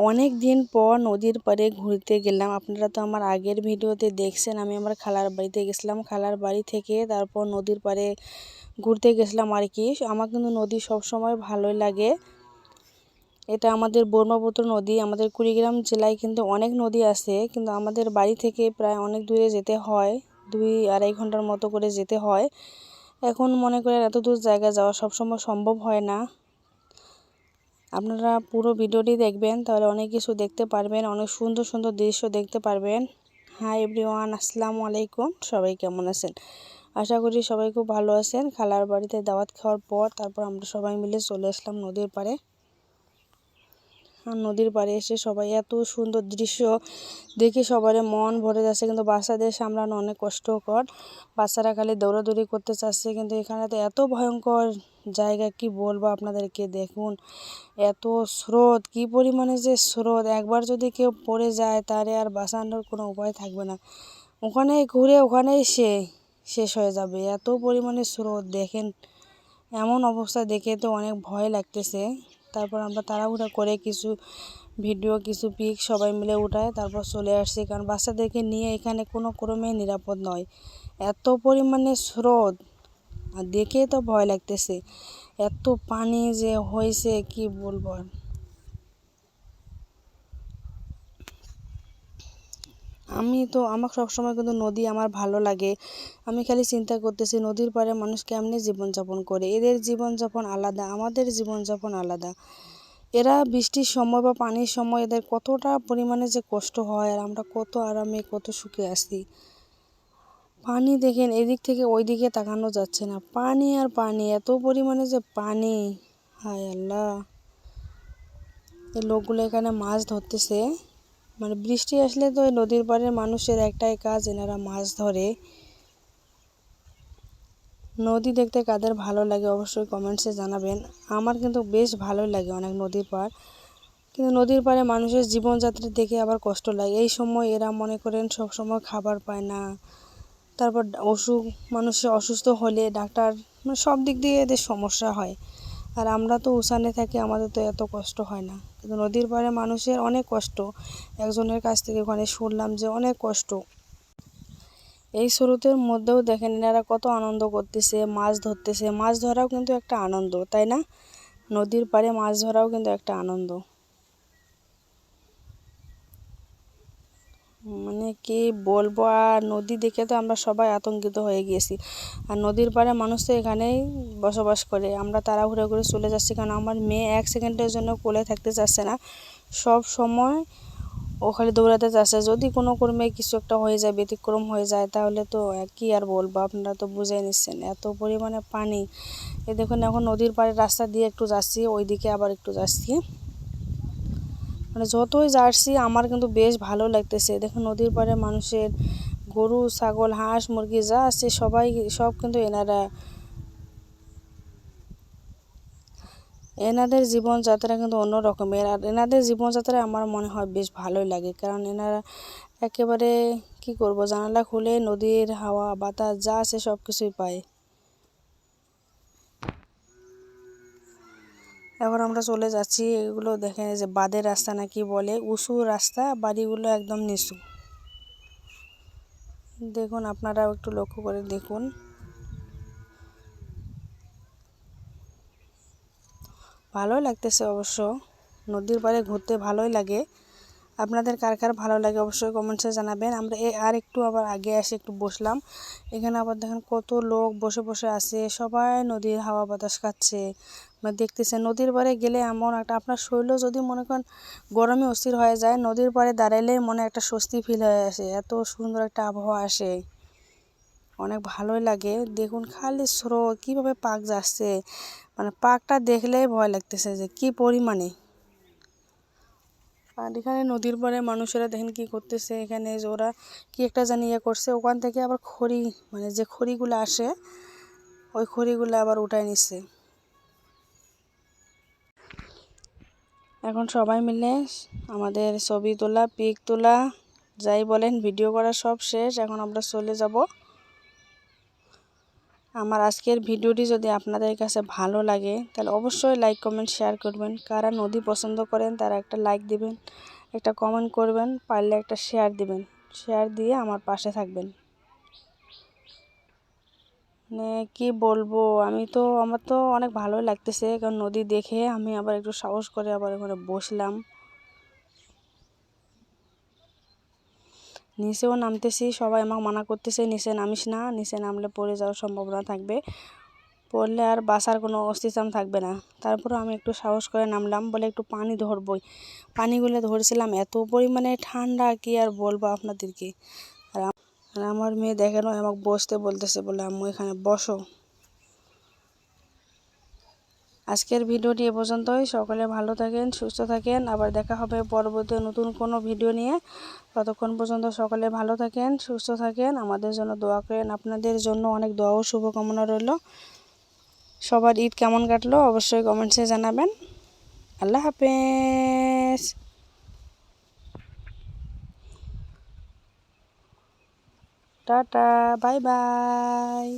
অনেক দিন পর নদীর পাড়ে ঘুরতে গেলাম। আপনারা তো আমার আগের ভিডিওতে দেখছেন, আমি আমার খালার বাড়িতে গেছিলাম। খালার বাড়ি থেকে তারপর নদীর পাড়ে ঘুরতে গেছিলাম আর কি। আমার কিন্তু নদী সবসময় ভালোই লাগে। এটা আমাদের ব্রহ্মপুত্র নদী। আমাদের কুড়িগ্রাম জেলায় কিন্তু অনেক নদী আছে, কিন্তু আমাদের বাড়ি থেকে প্রায় অনেক দূরে যেতে হয়, দুই আড়াই ঘণ্টার মতো করে যেতে হয়। এখন মনে করেন এত দূর জায়গা যাওয়া সবসময় সম্ভব হয় না। আপনারা পুরো ভিডিওটি দেখবেন, তাহলে অনেক কিছু দেখতে পারবেন, অনেক সুন্দর সুন্দর দৃশ্য দেখতে পারবেন। হাই এভরিওয়ান আসসালামু আলাইকুম। সবাই কেমন আছেন? আশা করি সবাই খুব ভালো আছেন। খালার বাড়িতে দাওয়াত খাওয়ার পর তারপর আমরা সবাই মিলে চলে আসলাম নদীর পাড়ে। নদীর পাড়ে এসে সবাই এত সুন্দর দৃশ্য দেখে সবার মন ভরে যাচ্ছে। কিন্তু বাচ্চাদের সামলানো অনেক কষ্টকর। বাচ্চারা খালি দৌড়াদৌড়ি করতে চাচ্ছে, কিন্তু এখানে তো এত ভয়ঙ্কর জায়গা, কি বলব আপনাদেরকে? দেখুন, এত স্রোত, কি পরিমাণে যে স্রোত! একবার যদি কেউ পড়ে যায়, তারে আর বাঁচানোর কোনো উপায় থাকবে না। ওখানে ঘুরে ওখানেই সে শেষ হয়ে যাবে। এত পরিমাণে স্রোত, দেখেন, এমন অবস্থা দেখে তো অনেক ভয় লাগতেছে। তারপর আমরা তাড়াহুড়া করে কিছু ভিডিও, কিছু পিক সবাই মিলে উঠায়, তারপর চলে আসছি। কারণ বাচ্চাদেরকে নিয়ে এখানে কোনো ক্রমে নিরাপদ নয়। এত পরিমাণে স্রোত, আর দেখে তো ভয় লাগতেছে। এত পানি যে হয়েছে, কি বলব আমি তো, আমার সবসময় কিন্তু নদী আমার ভালো লাগে। আমি খালি চিন্তা করতেছি নদীর পাড়ে মানুষ কেমনি জীবনযাপন করে? এদের জীবনযাপন আলাদা, আমাদের জীবনযাপন আলাদা। এরা বৃষ্টির সময় বা পানির সময় এদের কতটা পরিমাণে যে কষ্ট হয় আর আমরা কত আরামে, কত সুখে আসি পানি দেখেন, এদিক থেকে ওই দিকে তাকানো যাচ্ছে না। পানি আর পানি, এত পরিমাণে যে পানি। হায় আল্লাহ। এই লোকগুলো এখানে মাছ ধরতেছে। মানে বৃষ্টি আসলে তো নদীর পাড়ের মানুষের একটাই কাজ, এনারা মাছ ধরে। নদী দেখতে কাদের ভালো লাগে অবশ্যই কমেন্টসে জানাবেন। আমার কিন্তু বেশ ভালোই লাগে অনেক নদীর পাড়। কিন্তু নদীর পাড়ে মানুষের জীবনযাত্রা দেখে আবার কষ্ট লাগে। এই সময় এরা মনে করেন সব সময় খাবার পায় না। তারপর অসুখ মানুষের অসুস্থ হলে ডাক্তার মানে সব দিক দিয়ে এদের সমস্যা হয়। আর আমরা তো উসানে থাকি, আমাদের তো এত কষ্ট হয় না। কিন্তু নদীর পাড়ে মানুষের অনেক কষ্ট। একজনের কাছ থেকে ওখানে শুনলাম যে অনেক কষ্ট। এই স্রোতের মধ্যেও দেখেন এরা কত আনন্দ করতেছে, মাছ ধরতেছে। মাছ ধরাও কিন্তু একটা আনন্দ, তাই না? নদীর পাড়ে মাছ ধরাও কিন্তু একটা আনন্দ। মানে কি বলব, আর নদী দেখে তো আমরা সবাই আতঙ্কিত হয়ে গিয়েছি। আর নদীর পাড়ে মানুষ তো এখানেই বসবাস করে। আমরা তাড়াহুড়ো করে চলে যাচ্ছি, কারণ আমার মেয়ে এক সেকেন্ডের জন্য কোলে থাকতে চাচ্ছে না। সব সময় ওখানে দৌড়াতে চাচ্ছে। যদি কোনো কর্মে কিছু একটা হয়ে যায়, ব্যতিক্রম হয়ে যায়, তাহলে তো কী আর বলব? আপনারা তো বুঝে নিচ্ছেন, এত পরিমাণে পানি। এ দেখুন, এখন নদীর পাড়ে রাস্তা দিয়ে একটু যাচ্ছি, ওইদিকে আবার একটু যাচ্ছি। মানে যতই যাচ্ছি আমার কিন্তু বেশ ভালো লাগতেছে। দেখুন নদীর পাড়ে মানুষের গরু, ছাগল, হাঁস, মুরগি, যা আছে সবাই, সব কিন্তু এনারা। এনাদের জীবনযাত্রা কিন্তু অন্য রকমের আর এনাদের জীবনযাত্রা আমার মনে হয় বেশ ভালোই লাগে। কারণ এনারা একেবারে, কি করব, জানালা খুলে নদীর হাওয়া, বাতাস, যা আছে সব কিছুই পায়। এখন আমরা চলে যাচ্ছি এগুলো দেখেন যে বাদের রাস্তা নাকি বলে, উঁচু রাস্তা, বাড়িগুলো একদম নিচু। দেখুন, আপনারাও একটু লক্ষ্য করে দেখুন। ভালোই লাগতেছে অবশ্য। নদীর পাড়ে ঘুরতে ভালোই লাগে। আপনাদের কার কার ভালো লাগে অবশ্যই কমেন্টসে জানাবেন। আমরা এ আর একটু আবার আগে এসে একটু বসলাম। এখানে আবার দেখেন কত লোক বসে বসে আছে, সবাই নদীর হাওয়া বাতাস খাচ্ছে। মানে দেখতেছে নদীর পাড়ে গেলে এমন একটা, আপনার শরীর যদি মনে করেন গরমে অস্থির হয়ে যায়, নদীর পাড়ে দাঁড়াইলেই মনে একটা স্বস্তি ফিল হয়ে আসে, এত সুন্দর একটা আবহাওয়া আসে। অনেক ভালোই লাগে। দেখুন, খালি স্রোত, কীভাবে পাক যাচ্ছে মানে পাকটা দেখলেই ভয় লাগতেছে যে কি পরিমাণে। আর এখানে নদীর পাড়ে মানুষেরা দেখেন কি করতেছে, এখানে যে ওরা কি একটা জানি ইয়ে করছে, ওখান থেকে আবার খড়ি মানে যে খড়িগুলো আসে, ওই খড়িগুলো আবার উঠায় নিচ্ছে। এখন সবাই মিলে আমাদের ছবি তোলা, পিক তোলা, যাই বলেন, ভিডিও করা সব শেষ। এখন আমরা চলে যাব। আমার আজকের ভিডিওটি যদি আপনাদের কাছে ভালো লাগে, তাহলে অবশ্যই লাইক কমেন্ট শেয়ার করবেন। কারা নদী পছন্দ করেন, তারা একটা লাইক দিবেন, একটা কমেন্ট করবেন, পারলে একটা শেয়ার দিবেন। শেয়ার দিয়ে আমার পাশে থাকবেন। মানে কি বলব? আমি তো, আমার তো অনেক ভালোই লাগতেছে। কারণ নদী দেখে আমি আবার একটু সাহস করে আবার ওখানে বসলাম। নিচেও নামতেছি, সবাই আমাকে মানা করতেছে, নিচে নামিস না, নিচে নামলে পড়ে যাওয়ার সম্ভাবনা থাকবে। পড়লে আর বাসার কোনো অস্তিত্ব থাকবে না। তারপরে আমি একটু সাহস করে নামলাম, বলে একটু পানি ধরবই। পানিগুলো ধরেছিলাম, এত পরিমাণে ঠান্ডা, কি আর বলব আপনাদেরকে? আর আর আমার মেয়ে দেখেন আমাকে বসতে বলতেছে বলে, আম্মু, এখানে বসো। আজকের ভিডিওটি এ পর্যন্তই। সকলে ভালো থাকেন, সুস্থ থাকেন। আবার দেখা হবে পরবর্তী নতুন কোনো ভিডিও নিয়ে। ততক্ষণ পর্যন্ত সকলে ভালো থাকেন, সুস্থ থাকেন। আমাদের জন্য দোয়া করেন। আপনাদের জন্য অনেক দোয়া ও শুভকামনা রইল। সবার ঈদ কেমন কাটলো অবশ্যই কমেন্টসে জানাবেন। আল্লাহ হাফেজ। Tata bye bye